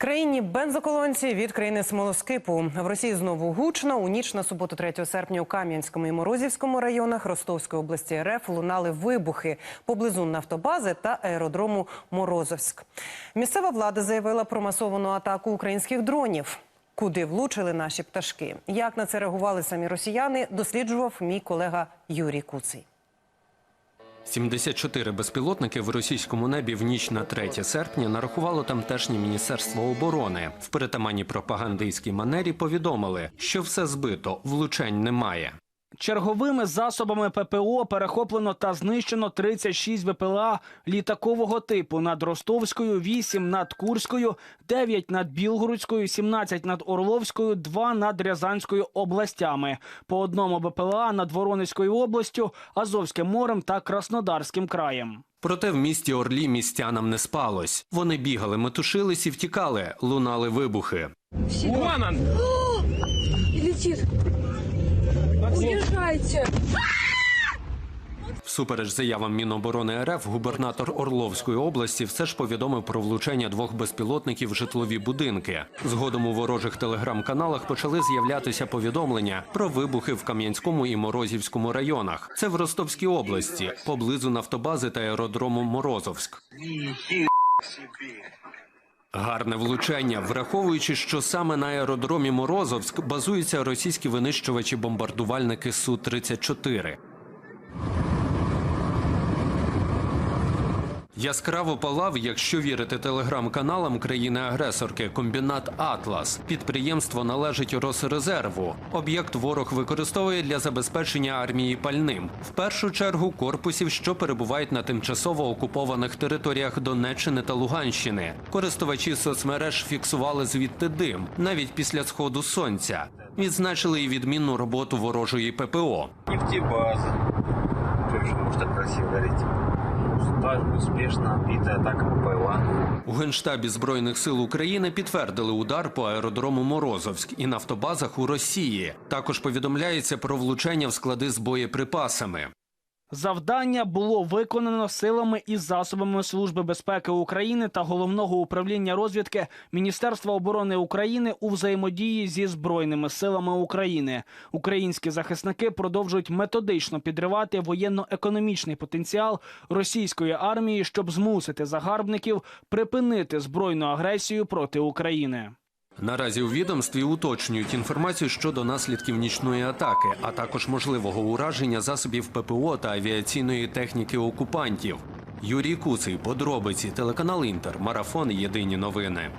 Країні бензоколонці від країни смолоскипу в Росії знову гучно. У ніч на суботу 3 серпня у Кам'янському і Морозівському районах Ростовської області РФ лунали вибухи поблизу нафтобази та аеродрому Морозовськ. Місцева влада заявила про масовану атаку українських дронів. Куди влучили наші пташки? Як на це реагували самі росіяни? Досліджував мій колега Юрій Куций. 74 безпілотники в російському небі в ніч на 3 серпня нарахувало тамтешнє міністерство оборони. В перетаманні пропагандистській манері повідомили, що все збито, влучень немає. Черговими засобами ППО перехоплено та знищено 36 ВПЛА літакового типу над Ростовською, 8 над Курською, 9 над Білгородською, 17 над Орловською, 2 над Рязанською областями, по одному БПЛА над Воронезькою областю, Азовським морем та Краснодарським краєм. Проте в місті Орлі містянам не спалось. Вони бігали, метушились і втікали, лунали вибухи. Вон он! И летит. Уезжайте. Всупереч заявам Міноборони РФ, губернатор Орловської області все ж повідомив про влучення двох безпілотників в житлові будинки. Згодом у ворожих телеграм-каналах почали з'являтися повідомлення про вибухи в Кам'янському і Морозівському районах. Це в Ростовській області, поблизу нафтобази та аеродрому Морозовськ. Гарне влучання, враховуючи, що саме на аеродромі Морозовськ базуються російські винищувачі-бомбардувальники Су-34. Яскраво палав, якщо вірити телеграм-каналам країни-агресорки, комбінат Атлас. Підприємство належить Росрезерву. Об'єкт ворог використовує для забезпечення армії пальним. В першу чергу корпусів, що перебувають на тимчасово окупованих територіях Донеччини та Луганщини. Користувачі соцмереж фіксували звідти дим навіть після сходу сонця. Відзначили і відмінну роботу ворожої ППО. нефтебаза. Еще может так красиво гореть? Та успішна отбитая атака ППЛА. У генштабі збройних сил України підтвердили удар по аеродрому Морозовськ і нафтобазах у Росії. Також повідомляється про влучання в склади з боєприпасами. Завдання було виконано силами і засобами Служби безпеки України та головного управління розвідки Міністерства оборони України у взаємодії зі збройними силами України. Українські захисники продовжують методично підривати воєнно-економічний потенціал російської армії, щоб змусити загарбників припинити збройну агресію проти України. Наразі у відомстві уточнюють інформацію щодо наслідків нічної атаки, а також можливого ураження засобів ППО та авіаційної техніки окупантів. Юрій Куций, подробиці, телеканал Інтер, марафон. Єдині новини.